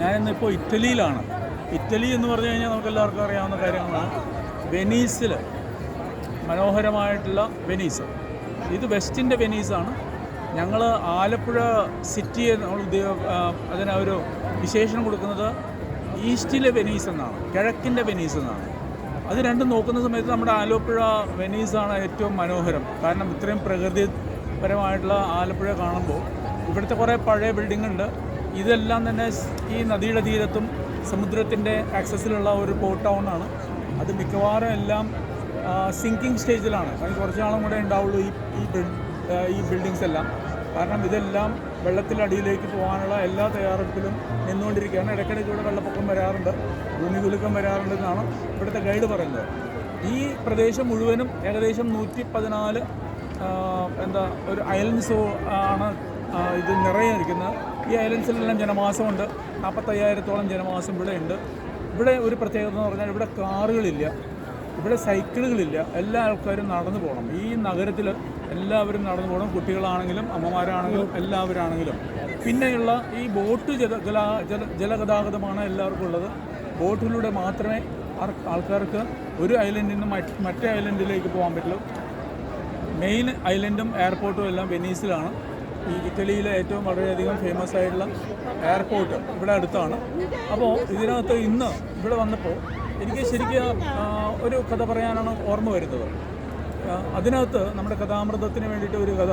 ഞാനിന്നിപ്പോൾ ഇറ്റലിയിലാണ്. Italy എന്ന് പറഞ്ഞു കഴിഞ്ഞാൽ നമുക്ക് എല്ലാവർക്കും അറിയാവുന്ന കാര്യങ്ങളാണ്. വെനീസിൽ മനോഹരമായിട്ടുള്ള വെനീസ്. ഇത് വെസ്റ്റിന്റെ വെനീസാണ്. ഞങ്ങൾ ആലപ്പുഴ സിറ്റിയെ നമ്മൾ അതിന് ഒരു വിശേഷണം കൊടുക്കുന്നത് ഈസ്റ്റിലെ വെനീസ് എന്നാണ്. കിഴക്കിന്റെ വെനീസ് എന്നാണ്. അത് രണ്ടും നോക്കുന്ന സമയത്ത് നമ്മുടെ ആലപ്പുഴ വെനീസാണ് ഏറ്റവും മനോഹരം. കാരണം ഇത്രയും പ്രകൃതിപരമായിട്ടുള്ള ആലപ്പുഴ കാണുമ്പോൾ ഇവിടുത്തെ കുറേ പഴയ ബിൽഡിംഗ് ഉണ്ട്. ഇതെല്ലാം തന്നെ ഈ നദിയുടെ തീരത്തും സമുദ്രത്തിന്റെ ആക്സസിലുള്ള ഒരു പോർട്ട് ടൗൺ ആണ്. അത് മിക്കവാറും എല്ലാം സിങ്കിങ് സ്റ്റേജിലാണ് അതിന് കുറച്ച് നാളും കൂടെ ഉണ്ടാവുള്ളൂ ഈ ഈ ഈ ബിൽഡിങ്സ് എല്ലാം. കാരണം ഇതെല്ലാം വെള്ളത്തിലടിയിലേക്ക് പോകാനുള്ള എല്ലാ തയ്യാറെടുപ്പിലും നിന്നുകൊണ്ടിരിക്കുകയാണ്. ഇടയ്ക്കിടയ്ക്ക് ഇവിടെ വെള്ളപ്പൊക്കം വരാറുണ്ട് ഭൂമി കുലുക്കം വരാറുണ്ട് എന്നാണ് ഇവിടുത്തെ ഗൈഡ് പറയുന്നത്. ഈ പ്രദേശം മുഴുവനും ഏകദേശം നൂറ്റി പതിനാല് എന്താ ഒരു അയലൻസ് ആണ് ആ, നിറയെ നിൽക്കുന്ന ഈ ഐലൻഡ്സിലെല്ലാം ജനവാസമുണ്ട്. നാൽപ്പത്തയ്യായിരത്തോളം ജനവാസം ഇവിടെ ഉണ്ട് ഇവിടെ ഒരു പ്രത്യേകത എന്ന് പറഞ്ഞാൽ ഇവിടെ കാറുകളില്ല. ഇവിടെ സൈക്കിളുകളില്ല. എല്ലാ ആൾക്കാരും നടന്നു പോകണം. ഈ നഗരത്തിൽ എല്ലാവരും നടന്നു പോകണം. കുട്ടികളാണെങ്കിലും അമ്മമാരാണെങ്കിലും എല്ലാവരാണെങ്കിലും. പിന്നെയുള്ള ഈ ബോട്ട് ജല ജല ജല ജലഗതാഗതമാണ് എല്ലാവർക്കും ഉള്ളത്. ബോട്ടിലൂടെ മാത്രമേ ആൾക്കാർക്ക് ഒരു ഐലൻഡിൽ നിന്ന് മറ്റേ ഐലൻഡിലേക്ക് പോകാൻ പറ്റുള്ളൂ. മെയിൻ ഐലൻഡും എയർപോർട്ടും എല്ലാം വെനീസിലാണ്. ഈ ഇറ്റലിയിലെ ഏറ്റവും വളരെയധികം ഫേമസ് ആയിട്ടുള്ള എയർപോർട്ട് ഇവിടെ അടുത്താണ്. അപ്പോൾ ഇതിനകത്ത് ഇന്ന് ഇവിടെ വന്നപ്പോൾ എനിക്ക് ശരിക്കും ഒരു കഥ പറയാനാണ് ഓർമ്മ വരുന്നത്. അതിനകത്ത് നമ്മുടെ കഥാമൃതത്തിന് വേണ്ടിയിട്ട് ഒരു കഥ.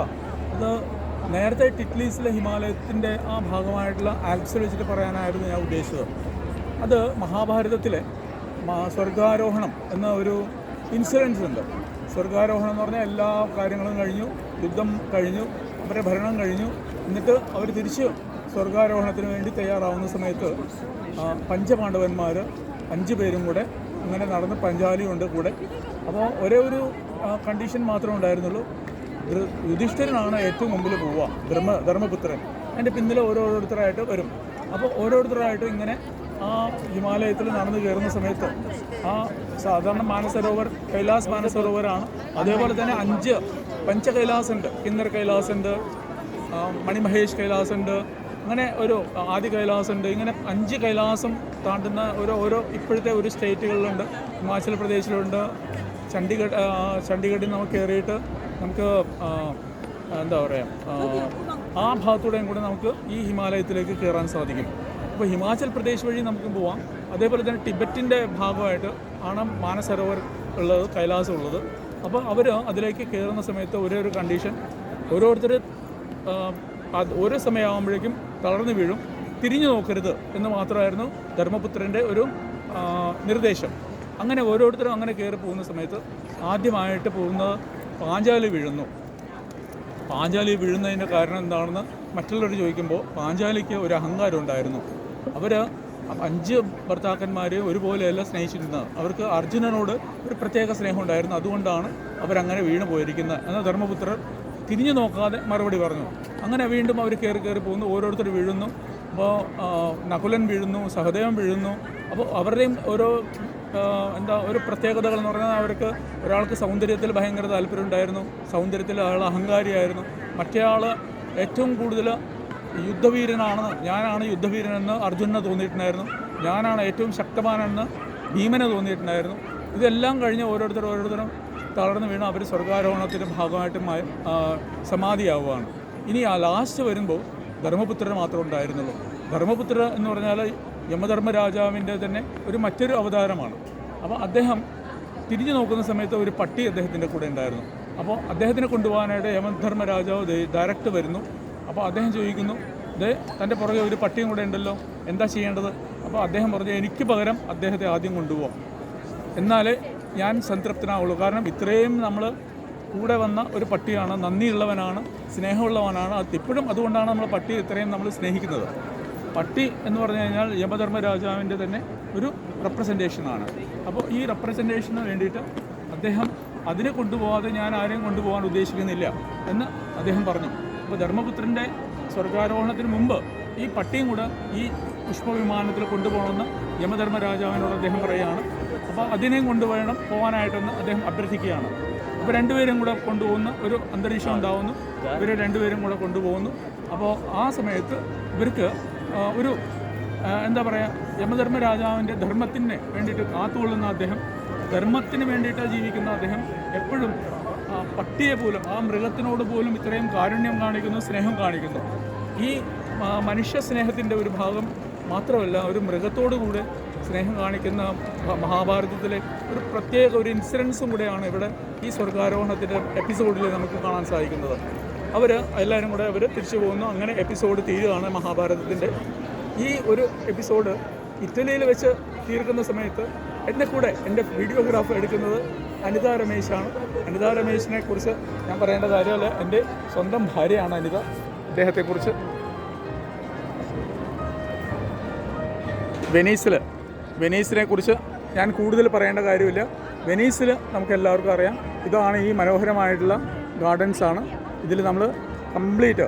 അത് നേരത്തെ ടിറ്റ്ലീസിലെ ഹിമാലയത്തിന്റെ ആ ഭാഗമായിട്ടുള്ള ആൽപ്സിൽ വെച്ചിട്ട് പറയാനായിരുന്നു ഞാൻ ഉദ്ദേശിച്ചത്. അത് മഹാഭാരതത്തിലെ സ്വർഗാരോഹണം എന്ന ഒരു ഇൻസിഡൻസ് ഉണ്ട്. സ്വർഗാരോഹണം എന്ന് പറഞ്ഞാൽ എല്ലാ കാര്യങ്ങളും കഴിഞ്ഞു യുദ്ധം കഴിഞ്ഞു അവരുടെ ഭരണം കഴിഞ്ഞു. എന്നിട്ട് അവർ തിരിച്ച് സ്വർഗാരോഹണത്തിന് വേണ്ടി തയ്യാറാവുന്ന സമയത്ത് പഞ്ചപാണ്ഡവന്മാർ അഞ്ച് പേരും കൂടെ അങ്ങനെ നടന്ന് പഞ്ചാലി ഉണ്ട് കൂടെ. അപ്പോൾ ഒരേ ഒരു കണ്ടീഷൻ മാത്രമേ ഉണ്ടായിരുന്നുള്ളൂ. യുധിഷ്ഠിരനാണ് ഏറ്റവും മുമ്പിൽ പോവുക ധർമ്മ ധർമ്മപുത്രൻ. അതിന്റെ പിന്നിൽ ഓരോരുത്തരായിട്ട് വരും. അപ്പോൾ ഓരോരുത്തരായിട്ട് ഇങ്ങനെ ആ ഹിമാലയത്തിൽ നടന്നു കയറുന്ന സമയത്ത് ആ സാധാരണ മാനസരോവർ കൈലാസ് മാനസരോവരാണ്. അതേപോലെ തന്നെ അഞ്ച് പഞ്ച കൈലാസ് ഉണ്ട് കിന്നർ കൈലാസ് ഉണ്ട് ആ, മണിമഹേഷ് കൈലാസ് ഉണ്ട് അങ്ങനെ ഒരു ആദി കൈലാസുണ്ട് ഇങ്ങനെ അഞ്ച് കൈലാസം താണ്ടുന്ന ഓരോ ഓരോ ഇപ്പോഴത്തെ ഒരു സ്റ്റേറ്റുകളിലുണ്ട്. ഹിമാചൽ പ്രദേശിലുണ്ട് ചണ്ഡീഗഡ് ചണ്ഡീഗഡിൽ നമുക്ക് കയറിയിട്ട് നമുക്ക് എന്താ പറയുക ആ ഭാഗത്തൂടെയും കൂടെ നമുക്ക് ഈ ഹിമാലയത്തിലേക്ക് കയറാൻ സാധിക്കും. അപ്പോൾ ഹിമാചൽ പ്രദേശ് വഴി നമുക്ക് പോവാം. അതേപോലെ തന്നെ ടിബറ്റിന്റെ ഭാഗമായിട്ട് ആണ് മാനസരോവർ ഉള്ളത് കൈലാസം ഉള്ളത്. അപ്പോൾ അവർ അതിലേക്ക് കയറുന്ന സമയത്ത് ഒരേ ഒരു കണ്ടീഷൻ ഓരോരുത്തർ ഓരോ സമയമാകുമ്പോഴേക്കും തളർന്നു വീഴും. തിരിഞ്ഞു നോക്കരുത് എന്ന് മാത്രമായിരുന്നു ധർമ്മപുത്രന്റെ ഒരു നിർദ്ദേശം. അങ്ങനെ ഓരോരുത്തരും അങ്ങനെ കയറി പോകുന്ന സമയത്ത് ആദ്യമായിട്ട് പോകുന്നത് പാഞ്ചാലി വീഴുന്നു. പാഞ്ചാലി വീഴുന്നതിന്റെ കാരണം എന്താണെന്ന് മറ്റുള്ളവർ ചോദിക്കുമ്പോൾ പാഞ്ചാലിക്ക് ഒരു അഹങ്കാരം ഉണ്ടായിരുന്നു. അവർ അഞ്ച് ഭർത്താക്കന്മാരെ ഒരുപോലെയല്ല സ്നേഹിച്ചിരുന്നത്. അവർക്ക് അർജുനനോട് ഒരു പ്രത്യേക സ്നേഹം ഉണ്ടായിരുന്നു അതുകൊണ്ടാണ് അവരങ്ങനെ വീണു പോയിരിക്കുന്നത് എന്ന ധർമ്മപുത്രർ തിരിഞ്ഞു നോക്കാതെ മറുപടി പറഞ്ഞു. അങ്ങനെ വീണ്ടും അവർ കയറി കയറി പോകുന്നു. ഓരോരുത്തർ വീഴുന്നു. അപ്പോൾ നകുലൻ വീഴുന്നു സഹദേവൻ വീഴുന്നു. അപ്പോൾ അവരുടെയും ഓരോ എന്താ ഒരു പ്രത്യേകതകൾ എന്ന് പറഞ്ഞാൽ അവർക്ക് ഒരാൾക്ക് സൗന്ദര്യത്തിൽ ഭയങ്കര താല്പര്യം ഉണ്ടായിരുന്നു സൗന്ദര്യത്തിൽ അയാൾ അഹങ്കാരിയായിരുന്നു. മറ്റേ ആൾ ഏറ്റവും കൂടുതൽ യുദ്ധവീരനാണെന്ന് ഞാനാണ് യുദ്ധവീരനെന്ന് അർജുനന് തോന്നിയിട്ടുണ്ടായിരുന്നു. ഞാനാണ് ഏറ്റവും ശക്തമാനെന്ന് ഭീമനെ തോന്നിയിട്ടുണ്ടായിരുന്നു. ഇതെല്ലാം കഴിഞ്ഞ് ഓരോരുത്തർ ഓരോരുത്തരും തളർന്നു വീണ് അവർ സ്വർഗാരോഹണത്തിന്റെ ഭാഗമായിട്ട് സമാധിയാവുകയാണ്. ഇനി ആ ലാസ്റ്റ് വരുമ്പോൾ ധർമ്മപുത്രർ മാത്രം ഉണ്ടായിരുന്നുള്ളൂ. ധർമ്മപുത്ര എന്ന് പറഞ്ഞാൽ യമധർമ്മരാജാവിന്റെ തന്നെ ഒരു മറ്റൊരു അവതാരമാണ്. അപ്പോൾ അദ്ദേഹം തിരിഞ്ഞു നോക്കുന്ന സമയത്ത് ഒരു പട്ടി അദ്ദേഹത്തിന്റെ കൂടെ ഉണ്ടായിരുന്നു. അപ്പോൾ അദ്ദേഹത്തിനെ കൊണ്ടുപോകാനായിട്ട് യമധർമ്മ രാജാവ് ഡയറക്റ്റ് വരുന്നു. അപ്പോൾ അദ്ദേഹം ചോദിക്കുന്നു ദേ തന്റെ പുറകെ ഒരു പട്ടിയും കൂടെ ഉണ്ടല്ലോ എന്താ ചെയ്യേണ്ടത്? അപ്പോൾ അദ്ദേഹം പറഞ്ഞു എനിക്ക് പകരം അദ്ദേഹത്തെ ആദ്യം കൊണ്ടുപോകാം എന്നാലേ ഞാൻ സംതൃപ്തനാവുള്ളൂ. കാരണം ഇത്രയും നമ്മൾ കൂടെ വന്ന ഒരു പട്ടിയാണ് നന്ദിയുള്ളവനാണ് സ്നേഹമുള്ളവനാണ്. അത് ഇപ്പോഴും അതുകൊണ്ടാണ് നമ്മൾ പട്ടി ഇത്രയും നമ്മൾ സ്നേഹിക്കുന്നത്. പട്ടി എന്ന് പറഞ്ഞു കഴിഞ്ഞാൽ യമധർമ്മ രാജാവിന്റെ തന്നെ ഒരു റെപ്രസെന്റേഷനാണ് അപ്പോൾ ഈ റെപ്രസെന്റേഷന് വേണ്ടിയിട്ട് അദ്ദേഹം അതിനെ കൊണ്ടുപോകാതെ ഞാൻ ആരെയും കൊണ്ടുപോകാൻ ഉദ്ദേശിക്കുന്നില്ല എന്ന് അദ്ദേഹം പറഞ്ഞു. അപ്പോൾ ധർമ്മപുത്രന്റെ സ്വർഗാരോഹണത്തിന് മുമ്പ് ഈ പട്ടിയും കൂടെ ഈ പുഷ്പവിമാനത്തിൽ കൊണ്ടുപോകണമെന്ന് യമധർമ്മരാജാവിനോട് അദ്ദേഹം പറയുകയാണ്. അപ്പോൾ അതിനെയും കൊണ്ടുപോകണം പോകാനായിട്ടെന്ന് അദ്ദേഹം അഭ്യർത്ഥിക്കുകയാണ്. അപ്പോൾ രണ്ടുപേരും കൂടെ കൊണ്ടുപോകുന്ന ഒരു അന്തരീക്ഷം ഉണ്ടാവുന്നു. ഇവർ രണ്ടുപേരും കൂടെ കൊണ്ടുപോകുന്നു. അപ്പോൾ ആ സമയത്ത് ഇവർക്ക് ഒരു എന്താ പറയുക യമധർമ്മ രാജാവിന്റെ ധർമ്മത്തിന് വേണ്ടിയിട്ട് കാത്തുകൊള്ളുന്ന അദ്ദേഹം ധർമ്മത്തിന് വേണ്ടിയിട്ട് ജീവിക്കുന്ന അദ്ദേഹം എപ്പോഴും പട്ടിയെ പോലും ആ മൃഗത്തിനോട് പോലും ഇത്രയും കാരുണ്യം കാണിക്കുന്നു സ്നേഹം കാണിക്കുന്നു. ഈ മനുഷ്യ സ്നേഹത്തിന്റെ ഒരു ഭാഗം മാത്രമല്ല ഒരു മൃഗത്തോടു കൂടെ സ്നേഹം കാണിക്കുന്ന മഹാഭാരതത്തിലെ ഒരു പ്രത്യേക ഒരു ഇൻസിഡൻസും കൂടെയാണ് ഇവിടെ ഈ സ്വർഗാരോഹണത്തിന്റെ എപ്പിസോഡിൽ നമുക്ക് കാണാൻ സാധിക്കുന്നത്. അവർ എല്ലാവരും കൂടെ അവർ തിരിച്ചു പോകുന്നു. അങ്ങനെ എപ്പിസോഡ് തീരുകയാണ് മഹാഭാരതത്തിന്റെ ഈ ഒരു എപ്പിസോഡ് ഇറ്റലിയിൽ വെച്ച് തീർക്കുന്ന സമയത്ത് എന്റെ കൂടെ എന്റെ വീഡിയോഗ്രാഫ് എടുക്കുന്നത് അനിത രമേശാണ്. അനിത രമേശിനെ കുറിച്ച് ഞാൻ പറയേണ്ട കാര്യമല്ല. എന്റെ സ്വന്തം ഭാര്യയാണ് അനിത. അദ്ദേഹത്തെക്കുറിച്ച് വെനീസിൽ വെനീസിനെ കുറിച്ച് ഞാൻ കൂടുതൽ പറയേണ്ട കാര്യമില്ല. വെനീസിൽ നമുക്ക് എല്ലാവർക്കും അറിയാം. ഇതാണ് ഈ മനോഹരമായിട്ടുള്ള ഗാർഡൻസ് ആണ്. ഇതിൽ നമ്മൾ കംപ്ലീറ്റ്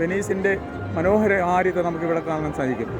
വെനീസിന്റെ മനോഹര ആര്യത നമുക്കിവിടെ കാണാൻ സാധിക്കും.